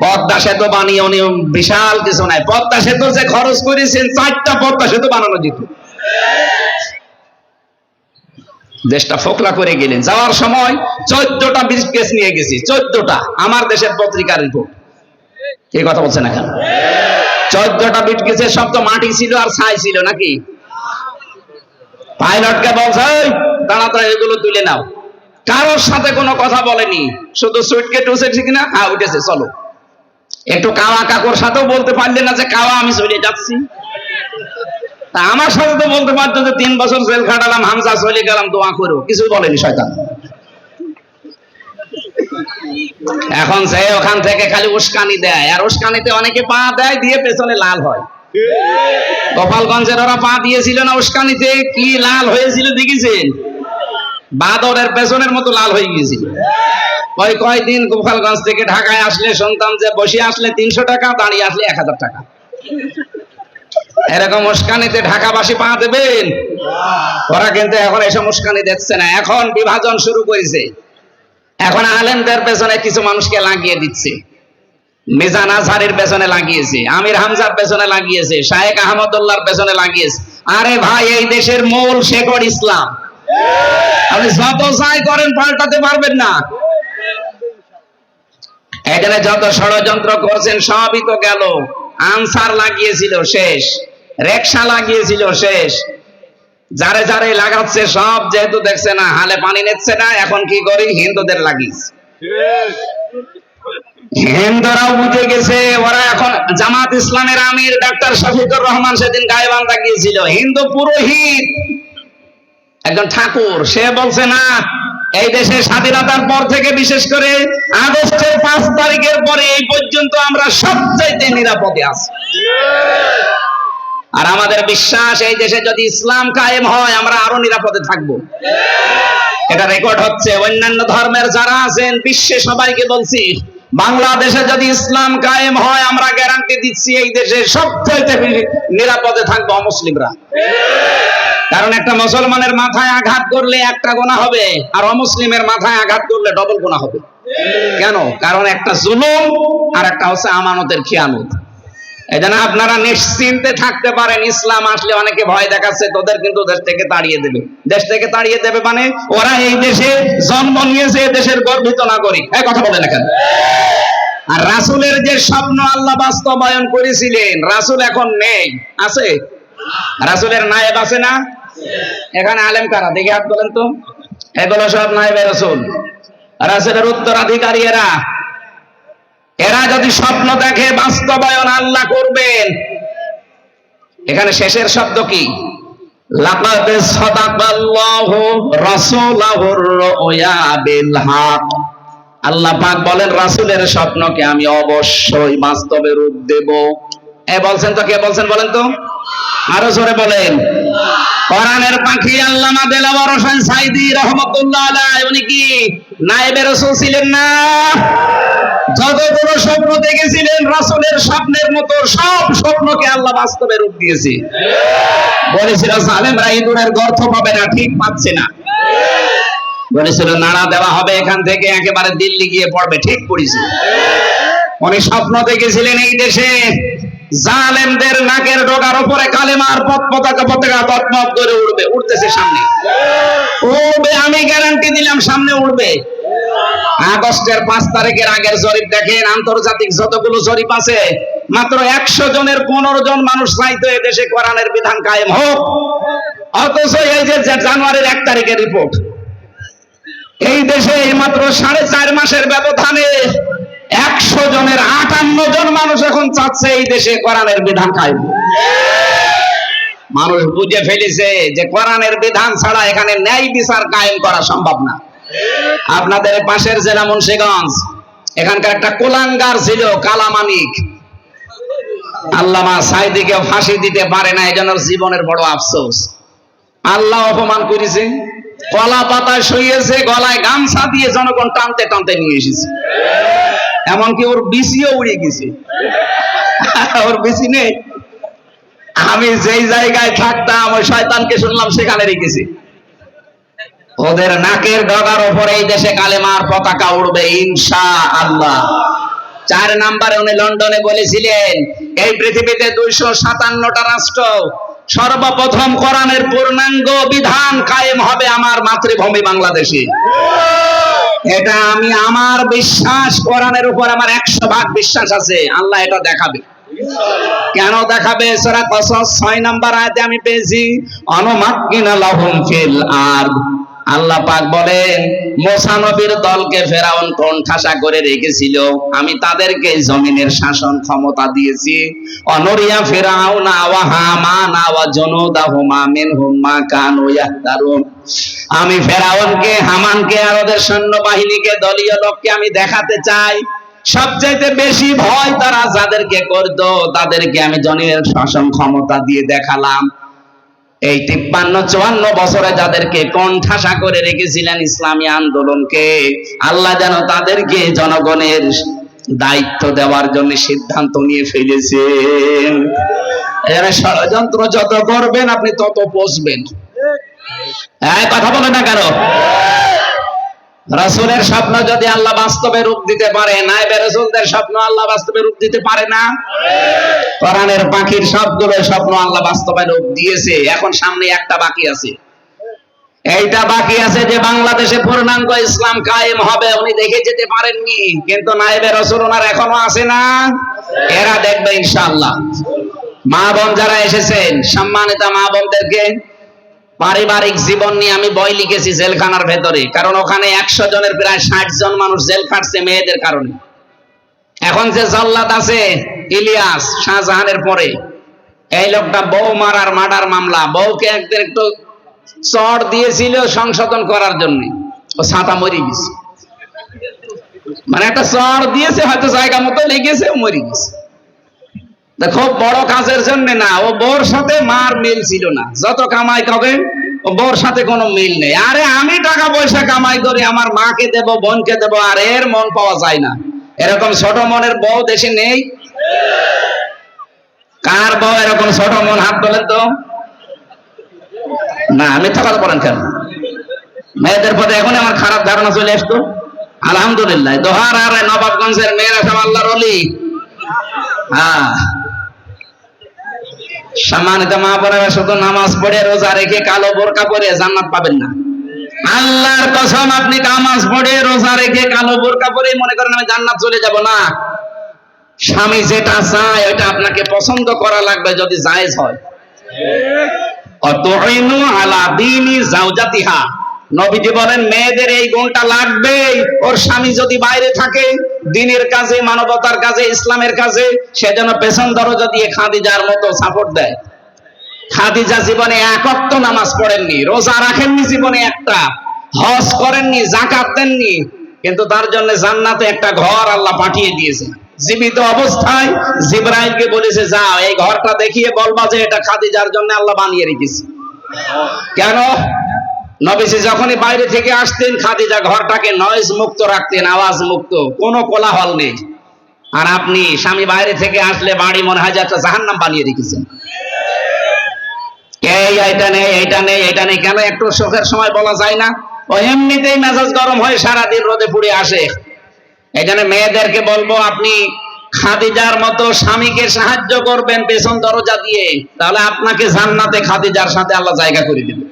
পদ্মা সেতু বানিয়ে উনি বিশাল কিছু নাই। পদ্মা সেতু যে খরচ করেছেন চারটা পদ্মা সেতু বানানো যেত। দেশটা ফোকলা করে গেলেন। যাওয়ার সময় চোদ্দটা ব্রিজকেস নিয়ে গেছি চোদ্দটা। আমার দেশের পত্রিকার রিপোর্ট এই কথা বলছেন এখন? চোদ্দটা ব্রিজকেসের সব তো মাটি ছিল আর ছাই ছিল নাকি? পাইলটকে বলছে "এই, তাড়াতাড়ি এগুলো তুলে নাও। কারোর সাথে কোনো কথা বলেনি। শুধু সুইটকেট উঠেছে কিনা? হ্যাঁ উঠেছে চলো। একটু কাওয়া কাকুর সাথেও বলতে পারলে না যে কাওয়া আমি চলে যাচ্ছি। তা আমার সাথে তো বলতে পারতো যে তিন বছর জেল খাটালাম, হামজা চলে গেলাম, দোয়া করো। কিছু বলেনি শয়তান। এখন সে ওখান থেকে খালি উস্কানি দেয়, আর উস্কানিতে অনেকে পা দেয়, দিয়ে পেছনে লাল হয়। গোপালগঞ্জের ওরা পা দিয়েছিল না উস্কানিতে, কি লাল হয়েছিল দেখেছেন? বাদরের পেছনের মতো লাল হয়ে গিয়েছিল। কয় কয়দিন গোপালগঞ্জ থেকে ঢাকায় আসলে শুনতাম যে বসে আসলে তিনশো টাকা, দাঁড়িয়ে আসলে এক হাজার টাকা। এরকম উস্কানিতে ঢাকাবাসী পা দেবেন? ওরা কিন্তু এখন এসব উস্কানি দেখছে না। এখন বিভাজন শুরু করেছে। এখন আলেমদের পেছনে কিছু মানুষকে লাগিয়ে দিচ্ছে। মিজান আজহারের পেছনে লাগিয়েছে, আমির হামজার পেছনে লাগিয়েছে, শায়েক আহমদুল্লাহর পেছনে লাগিয়েছে। আরে ভাই, এই দেশের মূল শেকড় ইসলাম। আপনি যত চাই করেন, পাল্টাতে পারবেন না। এখানে যত ষড়যন্ত্র করছেন, সবই তো গেল। আনসার লাগিয়েছিল, শেষ। রেকশা লাগিয়েছিল, শেষ। যারে যারে লাগাচ্ছে, সব যেহেতু দেখছে না, হালে পানি নিচ্ছে না, এখন কি করি? হিন্দুদের লাগিয়েছে হিন্দুরাও বুঝে গেছে, ওরা এখন জামাত ইসলামের আমির, ডাক্তার শফিকুর রহমান সেদিন গায়েবান্ধা গিয়েছিল। হিন্দু পুরোহিত। একজন ঠাকুর, সে বলছে, না, এই দেশে স্বাধীনতার পর থেকে, বিশেষ করে আগস্টের পাঁচ তারিখের পরে এই পর্যন্ত আমরা সবচাইতে নিরাপদে আছি। আর আমাদের বিশ্বাস, এই দেশে যদি ইসলাম কায়েম হয়, আমরা আরও নিরাপদে থাকব। এটা রেকর্ড হচ্ছে। অন্যান্য ধর্মের যারা আছেন, বিশ্বে সবাইকে বলছি, বাংলাদেশে যদি ইসলাম কায়েম হয়, আমরা গ্যারান্টি দিচ্ছি, এই দেশে সবচাইতে নিরাপদে থাকব অমুসলিমরা। কারণ একটা মুসলমানের মাথায় আঘাত করলে একটা গোনা হবে, আর অমুসলিমের মাথায় আঘাত করলে ডবল গোনা হবে। কেন? কারণ একটা জুলুম আর একটা হচ্ছে আমানতের খেয়ানত। এই জন্য আপনারা নিশ্চিন্তে থাকতে পারেন, ইসলাম আসলে অনেকে ভয় দেখাচ্ছে, তোদের কিন্তু দেশ থেকে তাড়িয়ে দেবে। দেশ থেকে তাড়িয়ে দেবে মানে ওরা এই দেশে জন্ম নিয়েছে দেশের গর্বিত নাগরিক। এই কথা বলে কেন আর রাসূলের যে স্বপ্ন আল্লাহ বাস্তবায়ন করেছিলেন, রাসূল এখন নেই। আছে? রাসূলের নায়েব আছে না? এখানে আলেম কারা? দেখে হাত বলেন তো। এগুলো সব নায়েবে রাসূল। রাসূলের উত্তরাধিকারী এরা। এরা যদি স্বপ্ন দেখে বাস্তবায়ন আল্লাহ করবেন। এখানে শেষের শব্দ কি? আল্লাহ পাক বলেন, রাসূলের স্বপ্নকে আমি অবশ্যই বাস্তবে রূপ দেব। এ বলছেন তো কে বলছেন বলেন তো? আরও জোরে বলেন। কোরআনের পাখি আল্লামা দেলাওয়ার হোসেন সাইদি রহমাতুল্লাহ আলাইহি, উনি কি রাসূল ছিলেন না? স্বপ্ন দেখেছিলেন, রাসূলের স্বপ্নের মতো সব স্বপ্নকে আল্লাহ বাস্তবে রূপ দিয়েছে। বলেছিল গর্ত পাবে না, ঠিক পাচ্ছে না। বলেছিল, নাড়া দেওয়া হবে এখান থেকে, একেবারে দিল্লি গিয়ে পড়বে, ঠিক পড়েছে উনি স্বপ্ন দেখেছিলেন এই দেশে। জালেমদের নাকের ডোকার উপরে কালেমার পথ পতাকা পতাকা তৎপথ করে উড়বে উঠতেছে সামনে। উড়বে, আমি গ্যারান্টি দিলাম সামনে উড়বে। আগস্টের পাঁচ তারিখের আগের জরিপ দেখেন, আন্তর্জাতিক যতগুলো জরিপ আছে, মাত্র একশো জনের পনেরো জন মানুষ চাইতো দেশে কোরআনের বিধান কায়েম হোক। অথচ এই যে জানুয়ারির এক তারিখের রিপোর্ট এই দেশে মাত্র সাড়ে চার মাসের ব্যবধানে একশো জনের আটান্ন জন মানুষ এখন চাচ্ছে এই দেশে কোরআনের বিধান কায়েম। মানুষ বুঝে ফেলেছে যে কোরআনের বিধান ছাড়া এখানে ন্যায় বিচার কায়েম করা সম্ভব না। আপনাদের পাশের জেলা মুন্সিগঞ্জ, এখানকার একটা কোলাঙ্গার ছিল কালামানিক আল্লামা সাইদিকে ফাঁসি দিতে পারে না এই জন্য ওর জীবনের বড় আফসোস। আল্লাহ অপমান করেছে, কলা পাতায় শুয়েছে গলায় গামছা দিয়ে জনগণ টানতে টানতে নিয়ে এসেছে। এমনকি ওর বিসিও উড়ে গেছে। ওর বিসি নেই। আমি যেই জায়গায় থাকতাম, ওই শয়তানকে শুনলাম সেখানে রেখেছি। ওদের নাকের ডগার ওপরে এই দেশে কালেমার পতাকা উড়বে ইনশা আল্লাহ চার নাম্বারে উনি লন্ডনে বলেছিলেন, এই পৃথিবীতে দুইশো সাতান্নটা রাষ্ট্র, সর্বপ্রথম কোরআনের পূর্ণাঙ্গ বিধান কায়েম হবে আমার মাতৃভূমি বাংলাদেশে। এটা আমি আমার বিশ্বাস, কোরআনের উপর আমার একশো ভাগ বিশ্বাস আছে। আল্লাহ এটা দেখাবে। কেন দেখাবে? সারা কসস ছয় নাম্বার আয়াতে আমি পেয়েছি, অনমাক্কিনা লাহুম ফিল আরদ। আল্লাহ পাক বলেন, মোসা নবীর দলকে ফেরাউন কোণঠাসা করে রেখেছিল। আমি তাদেরকে জমিনের শাসন ক্ষমতা দিয়েছি। অনরিয়া ফেরাউনা ওয়া হামানা ওয়া জুনুদাহুমা মিনহুম কানু ইয়াহতারুন আমি ফেরাউনকে, হামানকে, আর ওদের সৈন্যবাহিনীকে, দলীয় লোককে আমি দেখাতে চাই। সবচাইতে বেশি ভয় তারা যাদেরকে করতো, তাদেরকে আমি জনের শাসন ক্ষমতা দিয়ে দেখালাম। এই তিপ্পান্ন, চুয়ান্ন বছরে যাদেরকে কণ্ঠাসা করে রেখেছিলেন ইসলামী আন্দোলনকে, আল্লাহ যেন তাদেরকে জনগণের দায়িত্ব দেওয়ার জন্য সিদ্ধান্ত নিয়ে এখানে ষড়যন্ত্র যত করবেন, আপনি তত পচবেন। হ্যাঁ কথা বলে না কেন? রাসূলের স্বপ্ন যদি আল্লাহ বাস্তবে রূপ দিতে পারে নাইবে রাসূলদের স্বপ্ন আল্লাহ বাস্তবে রূপ দিতে পারে না? কোরআনের পাখির সবগুলো স্বপ্ন আল্লাহ বাস্তবে রূপ দিয়েছে। এখন সামনে একটা বাকি আছে। এইটা বাকি আছে যে বাংলাদেশে পূর্ণাঙ্গ ইসলাম কায়েম হবে। উনি দেখে যেতে পারেননি, কিন্তু নাইবে রসুল ওনার এখনও আছে না? এরা দেখবে ইনশাআল্লাহ। মা বোন যারা এসেছেন, সম্মানিত মা বোনদেরকে পারিবারিক জীবন নিয়ে আমি বই লিখেছি জেলখানার ভেতরে। কারণ ওখানে একশো জনের প্রায় ষাট জন মানুষ জেল খাটছে মেয়েদের কারণে। এখন যে জল্লাদ আছে ইলিয়াস শাহজাহানের পরে। এই লোকটা বউ মারার, মার্ডার মামলা। বউকে একদিন একটু চড় দিয়েছিল সংশোধন করার জন্য। ও ছাতা মরি গেছে। মানে একটা চড় দিয়েছে, হয়তো জায়গা মতো লেগেছে মরি গেছে। খুব বড় কাজের জন্য না, ও বউর সাথে মার মিল ছিল না। যত কামাই করেন, ও বউর সাথে কোনো মিল নেই। আরে আমি টাকা পয়সা কামাই করি, আমার মাকে দেব, বোনকে দেব, আর এর মন পাওয়া যায় না। এরকম ছোট মনের বউ দেশে নেই কার বউ এরকম ছোট মন হাত বলেন তো? না, মিথ্যা কথা বলেন কেন? মেয়েদের প্রতি এখন আমার খারাপ ধারণা চলে আসতো। আলহামদুলিল্লাহ, দোহার আর নবাবগঞ্জের মেয়েরা সব আল্লাহর অলি হ্যাঁ। সম্মানিত মা বোনেরা, শুধু নামাজ পড়ে, রোজা রেখে কালো বোরকা পরে জান্নাত পাবেন না। আল্লাহর কসম, আপনি নামাজ পড়ে, রোজা রেখে কালো বোরকা পরে মনে করেন আমি জান্নাত চলে যাব না। স্বামী যেটা চায় ওটা আপনাকে পছন্দ করা লাগবে যদি জায়েজ হয়। নবীজি বলেন, মেয়েদের এই গুণটা লাগবে ওর স্বামী যদি বাইরে থাকে, দিনের কাজে, মানবতার কাজে, ইসলামের কাজে পেছন দরজা দিয়ে খাদিজার মতো সাপোর্ট দেয়। খাদিজা জীবনে এক অক্ত নামাজ পড়েননি, রোজা রাখেননি জীবনে একটা, হজ করেননি জাকাত দেননি, কিন্তু তার জন্য জান্নাতে একটা ঘর আল্লাহ পাঠিয়ে দিয়েছে জীবিত অবস্থায় জিব্রাইলকে বলেছে, যাও, এই ঘরটা দেখিয়ে বলবা যে এটা খাদিজার জন্য আল্লাহ বানিয়ে রেখেছে। কেন? নবীজি যখনই বাইরে থেকে আসতেন, খাদিজা ঘরটাকে নয়েজ মুক্ত রাখতেন, আওয়াজ মুক্ত, কোনো কোলাহল নেই। আর আপনি স্বামী বাইরে থেকে আসলে বাড়ি মনে হয় যে একটা জাহান্নাম বানিয়ে রেখেছেন। এই এটা নেই এটা নেই এটা নেই, কেন একটু শোকের সময় বলা যায় না? ও এমনিতেই মেজাজ গরম হয়ে সারাদিন রোদে পুড়ে আসে। এখানে মেয়েদেরকে বলব, আপনি খাদিজার মতো স্বামীকে সাহায্য করবেন পেছন দরজা দিয়ে, তাহলে আপনাকে জান্নাতে খাদিজার সাথে আল্লাহ জায়গা করে দিবে।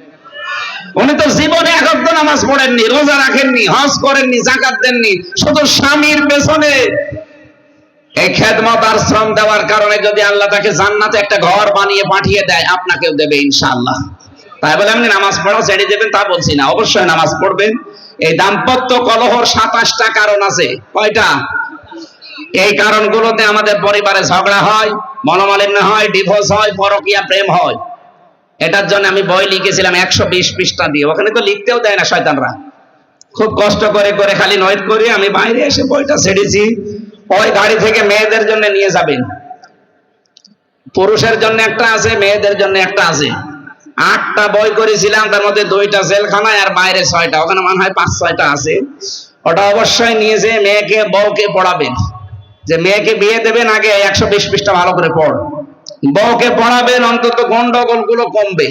উনি তো জীবনে এক অক্ত নামাজ পড়েননি, রোজা রাখেননি, হজ করেননি জাকাত দেননি, শুধু স্বামীর পেছনে এই খেদমত আর শ্রম দেওয়ার কারণে যদি আল্লাহ তাকে জান্নাতে একটা ঘর বানিয়ে পাঠিয়ে দেয়, আপনাকেও দেবে ইনশাআল্লাহ। তাই বলে আপনি নামাজ পড়া ছেড়ে দেবেন তা বলছি না, অবশ্যই নামাজ পড়বেন। এই দাম্পত্য কলহর সাতাশটা কারণ আছে। কয়টা? এই কারণগুলোতে আমাদের পরিবারে ঝগড়া হয়, মনোমালিন্য হয় ডিভোর্স হয়, পরকিয়া প্রেম হয়। এটার জন্য আমি বই লিখেছিলাম একশো বিশ পৃষ্ঠা দিয়ে। ওখানে তো লিখতেও দেয় না শয়তানরা। খুব কষ্ট করে করে খালি নয়েট করে আমি বাইরে এসে বইটা ছেড়েছি। ওই গাড়ি থেকে মেয়েদের জন্য নিয়ে যাবেন। পুরুষের জন্য একটা আছে, মেয়েদের জন্য একটা আছে। আটটা বই করেছিলাম, তার মধ্যে দুইটা জেলখানায় আর বাইরে ছয়টা। ওখানে মনে হয় পাঁচ ছয়টা আছে। ওটা অবশ্যই নিয়ে যে মেয়েকে, বউকে পড়াবেন যে মেয়েকে বিয়ে দেবেন আগে একশো বিশ পৃষ্ঠা ভালো করে পড়। বউকে পড়াবেন, অন্তত গন্ডগোলগুলো কমবে।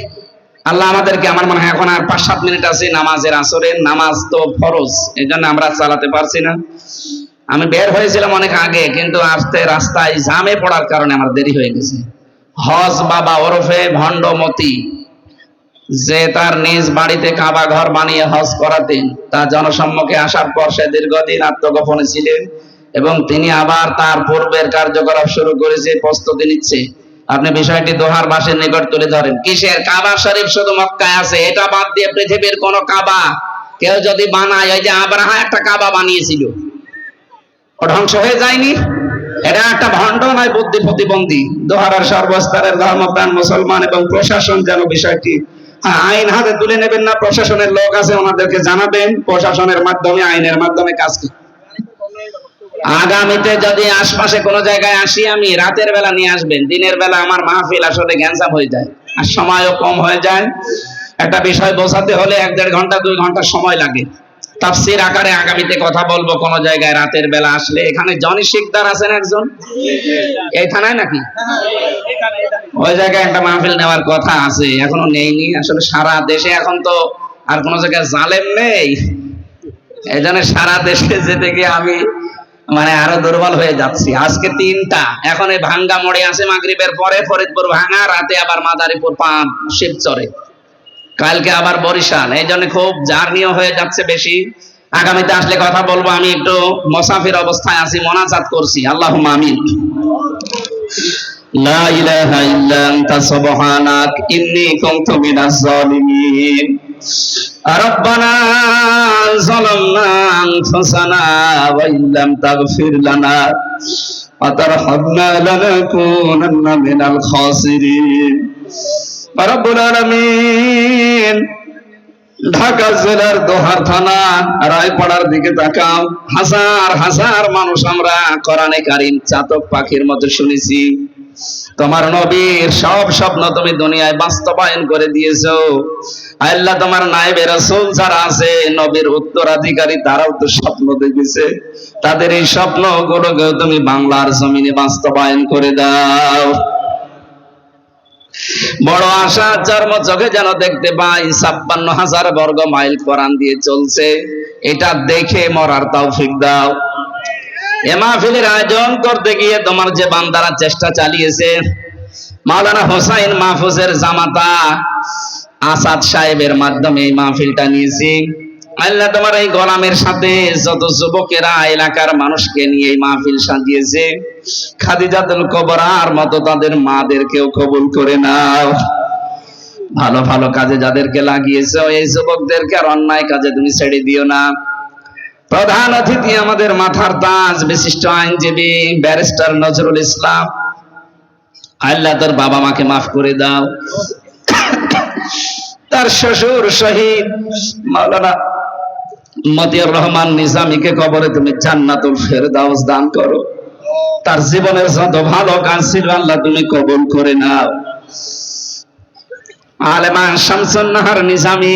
আল্লাহ আমাদেরকে, আমার মনে হয় এখন আর পাঁচ সাত মিনিট আছে নামাজের আসরের। নামাজ তো ফরজ, এই জন্য আমরা চালাতে পারছি না। আমি বের হয়েছিলাম অনেক আগে, কিন্তু আসতে রাস্তায় জামে পড়ার কারণে আমার দেরি হয়ে গেছে। হজ বাবা ওরফে ভণ্ডমতি। যে তার নিজ বাড়িতে কাবা ঘর বানিয়ে হজ করাতেন, তা জনসম্মুখে আসার পর সে দীর্ঘদিন আত্মগোপনে ছিলেন এবং তিনি আবার তার পূর্বের কার্যকলাপ শুরু করেছে প্রস্তুতি নিচ্ছে। আপনি বিষয়টি দোহার বাসের নিকট তুলে ধরেন। কিসের? কাবা শরীফ শুধু মক্কায় আছে। এটা বাদ দিয়ে পৃথিবীর কোন কাবা কেউ যদি বানায়, ওই যে আবরাহা একটা কাবা বানিয়েছিল। ও ধ্বংস হয়ে যায়নি? এটা একটা ভণ্ড নয়, বুদ্ধি প্রতিবন্ধী। দোহারার সর্বস্তরের ধর্মপ্রাণ মুসলমান এবং প্রশাসন যেন বিষয়টি আইন হাতে তুলে নেবেন না, প্রশাসনের লোক আছে, ওনাদেরকে জানাবেন, প্রশাসনের মাধ্যমে, আইনের মাধ্যমে কাজ কি। আগামীতে যদি আশপাশে কোনো জায়গায় আসি, আমি রাতের বেলা নিয়ে আসবেন, দিনের বেলা আমার মাহফিল আসলে গ্যাঞ্জাম হয়ে যায় আর সময়ও কম হয়ে যায়। একটা বিষয় বোঝাতে হলে এক দেড় ঘণ্টা, দুই ঘণ্টা সময় লাগে। তাফসির আকারে আগামীতে কথা বলব কোন জায়গায় রাতের বেলা আসলে। এখানে জনি শিকদার আছেন একজন? এই থানায় নাকি? ওই জায়গায় একটা মাহফিল নেওয়ার কথা আছে, এখনও নেইনি। আসলে সারা দেশে এখন তো আর কোন জায়গায় জালেম নেই। এই জন্য সারা দেশে যেতে গিয়ে আমি মানে আরও দুর্বল হয়ে যাচ্ছি। আজকে তিনটা। এখন এই ভাঙ্গা মোড়ে আছে মাগরিবের পরে, ফরিদপুর ভাঙা, রাতে আবার মাদারীপুর পাঁচ শিবচরে। কালকে আবার বরিশাল এই জন্য খুব জার্নিও হয়ে যাচ্ছে বেশি আগামীতে আসলে কথা বলবো আমি একটু মোসাফির অবস্থায় আছি মোনাজাত করছি আল্লাহ আমিন লা ইলাহা ইল্লা আনতা সুবহানাক ইন্নী কুনতু মিনাজ জালিমিন ربنا ظلمنا أنفسنا وإن لم تغفر لنا وترحمنا لنكونن من الخاسرين ঢাকা জেলার দোহার থানা, রায়পাড়ার দিকে তাকাও। হাজার হাজার মানুষ আমরা কোরআনে কারিম চাতক পাখির মতো শুনেছি। তোমার নবীর সব স্বপ্ন তুমি দুনিয়ায় বাস্তবায়ন করে দিয়েছ। আল্লাহ তোমার নায়েবে রাসূল যারা আছে, নবীর উত্তরাধিকারী তারাও তো স্বপ্ন দেখেছে। তাদের এই স্বপ্নগুলোকে তুমি বাংলার জমিনে বাস্তবায়ন করে দাও। বড় আশা চর্ম চোখে যেন দেখতে পাই, ছাপ্পান্ন হাজার বর্গ মাইল কোরআন দিয়ে চলছে। এটা দেখে মরার তৌফিক দাও। এ মাহফিলের আয়োজন করতে গিয়ে তোমার যে বান্দারা চেষ্টা চালিয়েছে, মাওলানা হোসাইন মাহফুজের জামাতা আসাদ সাহেবের মাধ্যমে এই মাহফিলটা নিয়েছি। আল্লাহ তোমার এই গোলামের সাথে যত যুবকেরা, এলাকার মানুষকে নিয়ে এই মাহফিল সাজিয়েছে। খাদিজাতুল কবরার মতো তাদের মাদেরকেও কবুল করে নাও। ভালো ভালো কাজে যাদেরকে লাগিয়েছো, এই যুবকদেরকে আর অন্যায় কাজে তুমি ছেড়ে দিও না। প্রধান অতিথি আমাদের মাথার তাজ, বিশিষ্ট আইনজীবী, ব্যারিস্টার নজরুল ইসলাম। আল্লাহ তোর বাবা মাকে মাফ করে দাও। তার শ্বশুর শহীদ মাওলানা মতিয়ার রহমান নিজামীকে কবরে তুমি জান্নাতুল ফেরদাউস দান করো। তার জীবনের যত ভালো কাজ ছিল, আল্লাহ তুমি কবুল করে নাও। আলেমান শামসুন নাহার নিজামী